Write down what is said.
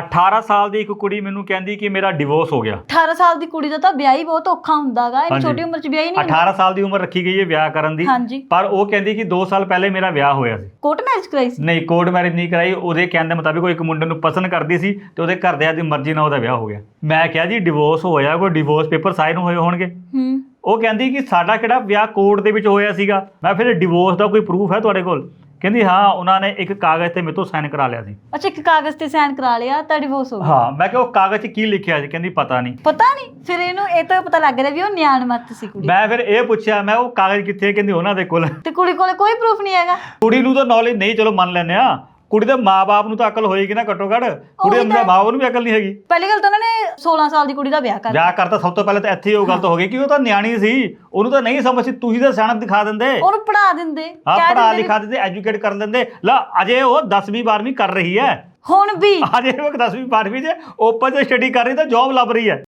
18 ਸਾਲ ਦੀ ਇੱਕ ਕੁੜੀ ਮੈਨੂੰ ਕਹਿੰਦੀ ਕਿ ਮੇਰਾ ਡਿਵੋਰਸ ਹੋ ਗਿਆ। 18 ਸਾਲ ਦੀ ਕੁੜੀ ਦਾ ਤਾਂ ਵਿਆਹ ਹੀ ਬਹੁਤ ਔਖਾ ਹੁੰਦਾਗਾ ਇਹ ਹਾਂਜੀ। ਛੋਟੀ ਉਮਰ 'ਚ ਵਿਆਹ ਹੀ ਨਹੀਂ ਹੁੰਦਾ। 18 ਸਾਲ ਦੀ ਉਮਰ ਰੱਖੀ ਗਈ ਹੈ ਵਿਆਹ ਕਰਨ ਦੀ। ਹਾਂਜੀ। ਪਰ ਉਹ ਕਹਿੰਦੀ ਕਿ 2 ਸਾਲ ਪਹਿਲੇ ਮੇਰਾ ਵਿਆਹ ਹੋਇਆ ਸੀ। ਕੋਰਟ ਮੈਰਿਜ ਕਰਾਈ ਸੀ? ਨਹੀਂ ਕੋਰਟ ਮੈਰਿਜ ਨਹੀਂ ਕਰਾਈ। ਉਹਦੇ ਕਹਿਣ ਦੇ ਮੁਤਾਬਿਕ ਉਹ ਇੱਕ ਮੁੰਡੇ ਨੂੰ ਪਸੰਦ ਕਰਦੀ ਸੀ ਤੇ ਉਹਦੇ ਘਰਦਿਆਂ ਦੀ ਮਰਜ਼ੀ ਨਾਲ ਉਹਦਾ ਵਿਆਹ ਹੋ ਗਿਆ। ਮੈਂ ਕਿਹਾ ਜੀ ਡਿਵੋਰਸ ਹੋਇਆ ਕੋਈ ਡਿਵੋਰਸ ਪੇਪਰ ਸਾਈਨ ਹੋਏ ਹੋਣਗੇ। ਹੂੰ। ਉਹ ਕਹਿੰਦੀ ਕਿ ਸਾਡਾ ਕਿਹੜਾ ਵਿਆਹ ਕੋਰਟ ਦੇ ਵਿੱਚ ਹੋਇਆ ਸੀਗਾ? ਮੈਂ ਫਿਰ ਡਿਵੋਰਸ ਦਾ ਕੋਈ ਪ੍ਰੂਫ ਹੈ ਤੁਹਾਡੇ ਕੋਲ? ਕਹਿੰਦੀ ਹਾਂ ਉਹਨਾਂ ਨੇ ਇੱਕ ਕਾਗਜ਼ ਤੇ ਮੇਰੇ ਤੋਂ ਸਾਈਨ ਕਰਾ ਲਿਆ ਸੀ। ਅੱਛਾ ਇੱਕ ਕਾਗਜ਼ ਤੇ ਸਾਈਨ ਕਰਾ ਲਿਆ ਤਾਂ ਡਿਵੋਰਸ ਹੋ ਗਿਆ ਹਾਂ ਮੈਂ ਕਿਹਾ ਉਹ ਕਾਗਜ਼ 'ਚ ਕੀ ਲਿਖਿਆ ਸੀ? ਕਹਿੰਦੀ ਪਤਾ ਨਹੀਂ। ਪਤਾ ਨਹੀਂ? ਫਿਰ ਇਹਨੂੰ ਇਹ ਤਾਂ ਪਤਾ ਲੱਗ ਰਿਹਾ ਵੀ ਉਹ ਨਿਆਣ ਮੱਤ ਸੀ ਕੁੜੀ। ਮੈਂ ਫਿਰ ਇਹ ਪੁੱਛਿਆ ਮੈਂ ਉਹ ਕਾਗਜ਼ ਕਿੱਥੇ ਹੈ? ਕਹਿੰਦੀ ਉਹਨਾਂ ਦੇ ਕੋਲ। ਤੇ ਕੁੜੀ ਕੋਲੇ ਕੋਈ ਪ੍ਰੂਫ ਨਹੀਂ ਹੈਗਾ। ਕੁੜੀ ਨੂੰ ਤਾਂ ਨੌਲੇਜ ਨਹੀਂ ਚਲੋ ਮੰਨ ਲੈਂਦੇ ਆ ਕੁੜੀ ਦੇ ਮਾਪੇ ਨੂੰ ਤਾਂ ਅਕਲ ਹੋਏਗੀ ਨਾ ਘੱਟੋ ਘੱਟ। ਕੁੜੀ ਦੇ ਮਾਪੇ ਨੂੰ ਵੀ ਅਕਲ ਨਹੀਂ ਹੈਗੀ। ਪਹਿਲੀ ਗੱਲ ਤਾਂ ਉਹਨਾਂ ਨੇ 16 ਸਾਲ ਦੀ ਕੁੜੀ ਦਾ ਵਿਆਹ ਕਰ ਵਿਆਹ ਕਰਤਾ ਸਭ ਤੋਂ ਪਹਿਲੇ ਤਾਂ ਇੱਥੇ ਹੀ ਉਹ ਗੱਲ ਤਾਂ ਹੋ ਗਈ ਕਿ ਉਹ ਤਾਂ ਨਿਆਣੀ ਸੀ ਉਹਨੂੰ ਤਾਂ ਨਹੀਂ ਸਮਝ ਸੀ ਤੁਸੀਂ ਤਾਂ ਸਿਆਣਪ ਦਿਖਾ ਦਿੰਦੇ। ਉਹਨੂੰ ਪੜਾ ਦਿੰਦੇ ਹਾਂ ਪੜਾ ਲਿਖਾ ਦਿੰਦੇ ਐਜੂਕੇਟ ਕਰ ਦਿੰਦੇ ਲਾ ਅਜੇ ਉਹ 10ਵੀਂ 12ਵੀਂ ਕਰ ਰਹੀ ਹੈ। ਹੁਣ ਵੀ। ਅਜੇ ਉਹ 10ਵੀਂ 12ਵੀਂ ਚ ਓਪਨ ਚ ਸਟੱਡੀ ਕਰ ਰਹੀ ਤਾਂ ਜੌਬ ਲੱਭ ਰਹੀ ਹੈ।